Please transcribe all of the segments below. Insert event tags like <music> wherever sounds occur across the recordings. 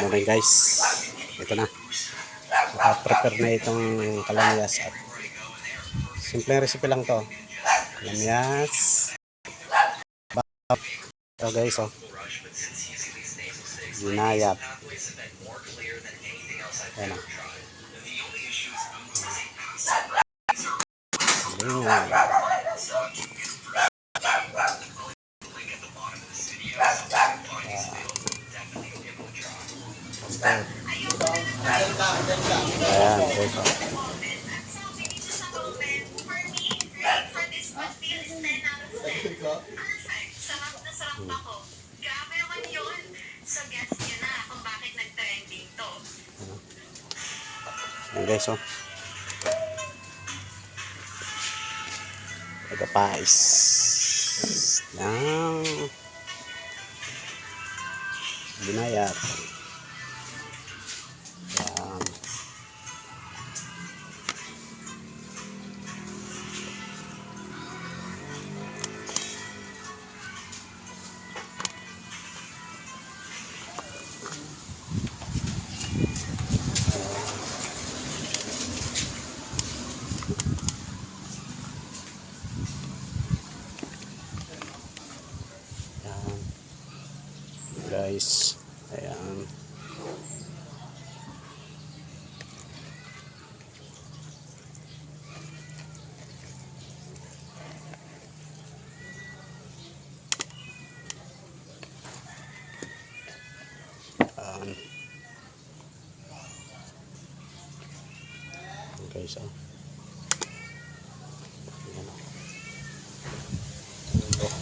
morning guys. Ito na. Naka-prepare na itong kalamyas at simple recipe lang to. Kalamyas. Bab. Ito guys oh. Ginayat. Ayan oh. Lingan. Ayan, guys oh. Sarap na sarap ako. Grabe naman yun. So, guess nyo na kung bakit nag-trending to. Ayan guys oh. Pagkapais. Ng binayat. Ayan. Guys, ayan. Ayan. Guys, ah. Ayan, ah. Ayan, ah.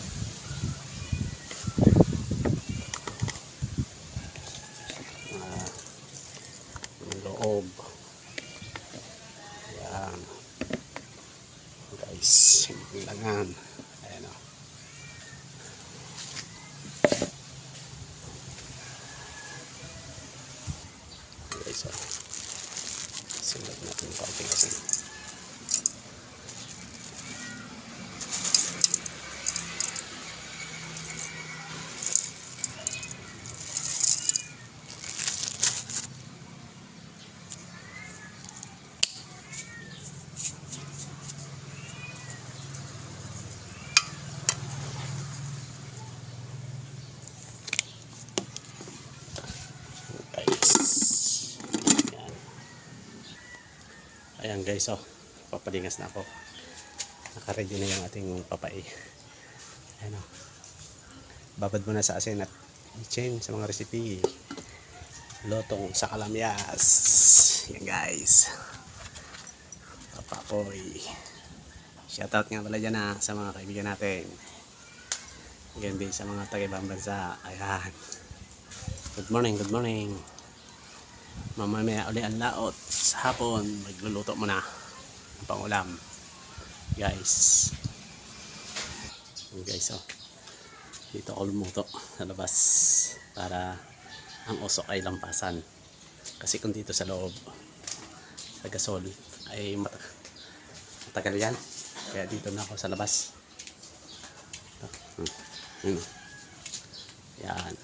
ah, loob yan guys simple lang yan. Ayan o guys o silat natin konti kasi guys yan ayan guys oh. Papalingas na ako. Nakaready na yung ating papay. Ayan oh. Babad mo na sa asin at chain sa mga recipe. Lotong sa kalamyas. Yan guys. Papapoy. Shoutout nga pala dyan ha sa mga kaibigan natin. Again din sa mga taga-ibang bansa. Ayan. Good morning, good morning. Mamaya uli ang laot sa hapon. Magluluto mo na ang pangulam. Guys. Ayan, guys, oh. Dito ako lumuto sa labas para ang usok ay lampasan. Kasi kung dito sa loob, sa gasol, ay mat matagal yan. Kaya dito na ako sa labas. Ito. Hmm. Oh. Yan.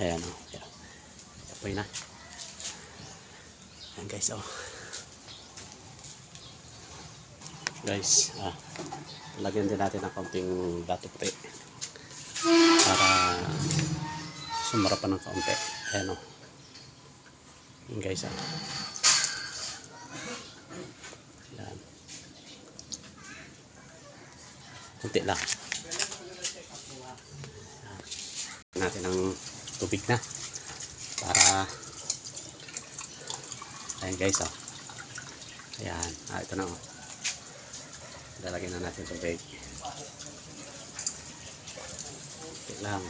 Ayan o. Oh. Ayan. Apoy na. Ayan guys. Oh. Guys, ah, lagyan din natin ng kaunting dato puti. Para sumara pa ng kaunti. Ayan o. Oh. Ayan guys ah. Ayan. Kunti lang. natin ng tubig na para ayan guys oh. Ayan. Ah, ito na oh. Lalagyan na natin tubig ito lang.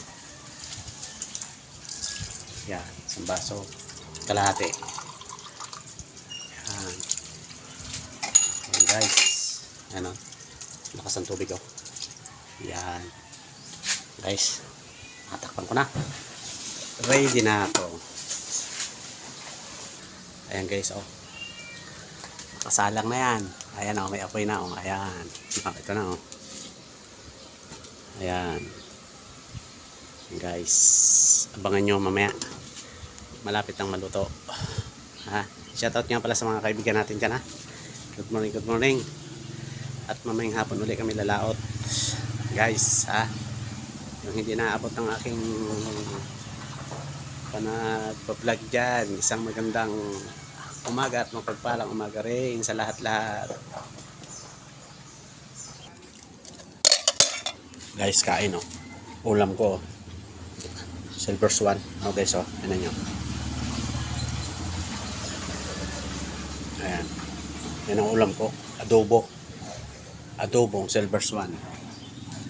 Yan isang baso. Kalahati. Yan ayan guys. Ayan oh. Lakas ang tubig oh. Yan guys Tatakpan ko na. Ready na ako. Ayan guys, oh. Nakasalang na yan. Ayan oh, may apoy na oh. Ayan. Oh, ito na oh. Ayan. Guys. Abangan nyo mamaya. Malapit ang maluto. Ha? Shoutout nga pala sa mga kaibigan natin dyan ha. Good morning, good morning. At mamayang hapon uli kami lalaot. Guys, ha? Yung hindi naabot ng aking panagpa-vlog dyan. Isang magandang umaga at mapagpalang umaga rin sa lahat-lahat. Guys, kain oh. Ulam ko. Silver Swan. Oh guys oh. Ano nyo. Ayan. Yan ang ulam ko. Adobo. Adobong Silver Swan.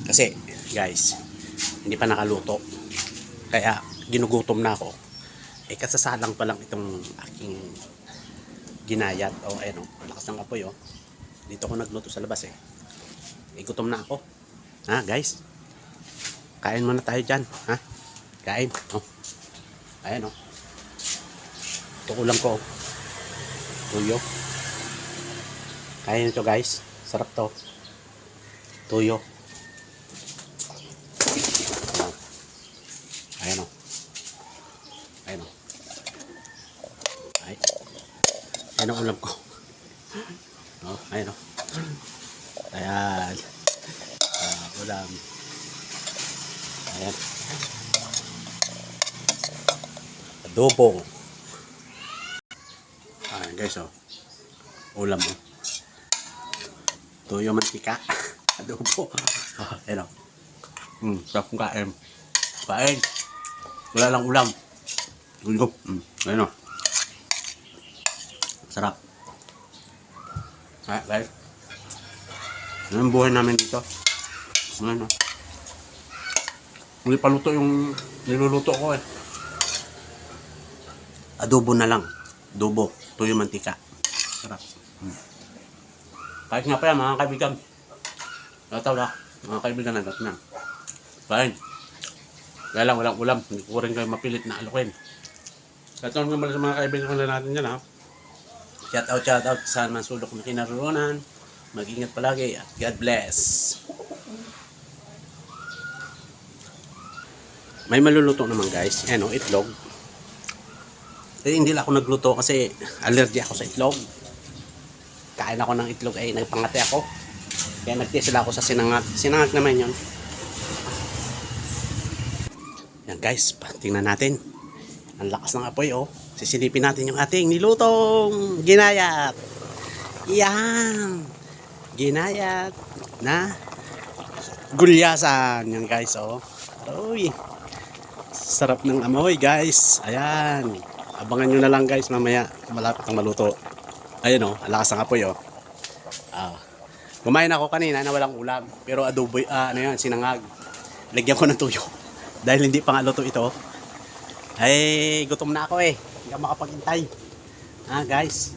Kasi, guys, hindi pa nakaluto. Kaya, ginugutom na ako. Eh, kasasalang pa lang itong aking ginayat. O, oh, ayan o. Lakas ng apoy oh. Dito ako nagluto sa labas eh. Eh, gutom na ako. Ha, guys? Kain muna tayo dyan. Ha? Kain. Oh. Ayan oh. Ito ulam ko. oh. Tuyo. Kain ito guys. Sarap to. Tuyo. Ayan o. Ayan o. Ay. Ayan ang ulam ko. Oh, ayan o. Ayan. Ah, ulam. Ayan. Adobo. Ayan guys o. Ulam o. Tuyo mantika. <laughs> Adobo. Oh, ayan o. Hmm, sarap kong kain. Kain. Wala lang ulam. Gulo. Mm, ayun o. Sarap. Ay, guys. Yan ang buhay namin dito. Ano? Hindi pa luto yung niluluto ko eh. Adobo na lang. Adobo. Tuyo mantika. Sarap. Mm. Kahit nga pa yan, mga kaibigan. Nataw na. Mga kaibigan na na. Kain. Kaya lang, walang ulam. Hindi ko rin kayo mapilit na alukin. Pala sa mga kaibigan ko na natin dyan ha. Shout out, shout out sa mga sulok na kinaroonan. Mag-ingat palagi at God bless. May maluluto naman guys. Ano, itlog. Eh, hindi lang ako nagluto kasi allergy ako sa itlog. Kain ako ng itlog ay nagpangati ako. Kaya nagtest sila ako sa sinangag. Sinangag naman yun. Yan guys, tingnan natin. Ang lakas ng apoy oh. Sisilipin natin yung ating nilutong ginayat. Yan. Ginayat na gulyasan. Yan guys oh. Uy. Sarap ng amoy guys. Ayan. Abangan nyo na lang guys mamaya. Malapit ang maluto. Ayun oh. Ang lakas ng apoy oh. Ah. Kumain ako kanina na walang ulam. Pero adobo, ah, ano yan, sinangag. Lagyan ko ng tuyo. <laughs> Dahil hindi pa nga luto ito. Ay, gutom na ako eh. Ako makapaghintay. Ah, guys.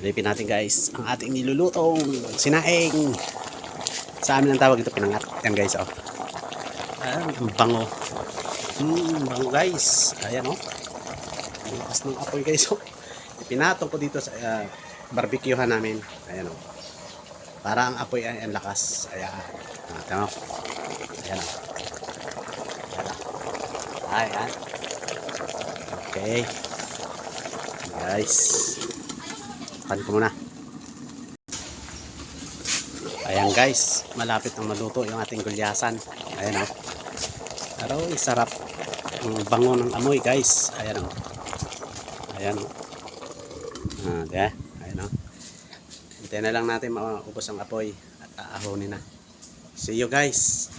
Lipin natin guys ang ating nilulutong sinaing. Sa amin ang tawag ito pinangat. Yan guys oh. Ah, ang bango. Hmm, bango guys. Ayan oh. Ang lakas ng apoy guys oh. Pinatong ko dito sa uh, barbecuehan namin. Ayan oh. Para ang apoy ay ang lakas. Ayan. Ah, tama. Ayan. oh. Oh. Ayan. Okay. Guys. Pan ko muna. Ayan guys. Malapit ang maluto yung ating gulyasan. Ayan o. Oh. Pero sarap. Ang bango ng amoy guys. Ayan o. Ayan o. Ah, diba? Ayan o. Hintayin na lang natin maubos ang apoy at aahonin na. See you guys